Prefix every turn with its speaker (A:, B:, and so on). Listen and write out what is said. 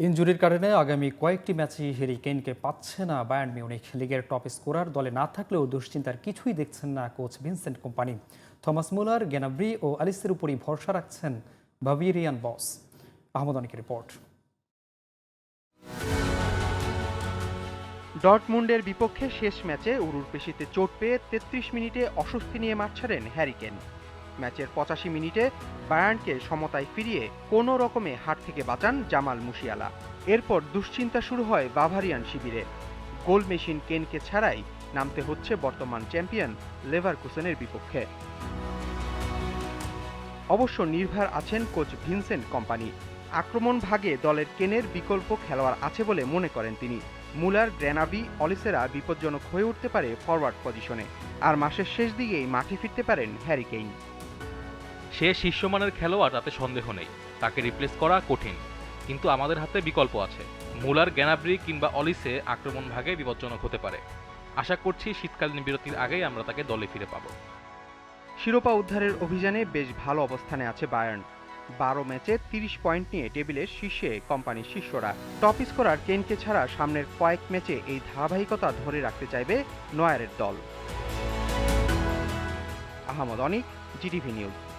A: ইনজুরির কারণে আগামী কয়েকটি ম্যাচে হেরি কেনকে পাচ্ছে না বায়ার্ন মিউনিখ। লিগের টপ স্কোরার দলে না থাকলেও দুশ্চিন্তার কিছুই দেখছেন না coach Vincent Kompany. Thomas Muller, Gnabry ও আলিসের উপরই ভরসা রাখছেন বাভিরিয়ান বস। আহমদ অনিকের রিপোর্ট।
B: ডর্টমুন্ডের বিপক্ষে শেষ ম্যাচে উরুর পেশিতে চোট পেয়ে তেত্রিশ মিনিটে অস্বস্তি নিয়ে মাঠ ছাড়েন হ্যারিকেন ম্যাচের পঁচাশি মিনিটে বায়ার্নকে সমতায় ফিরিয়ে কোনো রকমে হাট থেকে বাঁচান জামাল মুশিয়ালা। এরপর দুশ্চিন্তা শুরু হয় বাভারিয়ান শিবিরে। গোল মেশিন কেনকে ছাড়াই নামতে হচ্ছে বর্তমান চ্যাম্পিয়ন লেভারকুসেনের বিপক্ষে। অবশ্য নির্ভর আছেন কোচ ভিনসেন্ট কোম্পানি। আক্রমণ ভাগে দলের কেনের বিকল্প খেলোয়াড় আছে বলে মনে করেন তিনি। মুলার গ্রেনাবি অলিসেরা বিপজ্জনক হয়ে উঠতে পারে ফরওয়ার্ড পজিশনে। আর মাসের শেষ দিকেই মাঠে ফিরতে পারেন হ্যারি কেইন।
C: সে শীর্ষমানের খেলোয়াড় তাতে সন্দেহ নেই। তাকে রিপ্লেস করা কঠিন। কিন্তু আমাদের হাতে বিকল্প আছে। মুলার গ্যানাব্রি কিংবা অলিসে আক্রমণ ভাগে বিপজ্জনক হতে পারে। আশা করছি শীতকালীন বিরতির আগেই আমরা তাকে দলে ফিরে পাবো।
B: শিরোপা উদ্ধারের অভিযানে বেশ ভালো অবস্থানে আছে বায়ার্ন। বারো ম্যাচে তিরিশ পয়েন্ট নিয়ে টেবিলের শীর্ষে কোম্পানির শিষ্যরা টপ স্কোরার কেনকে ছাড়া সামনের কয়েক ম্যাচে এই ধারাবাহিকতা ধরে রাখতে চাইবে নয়ারের দল। Ahmad Anik, GTV news.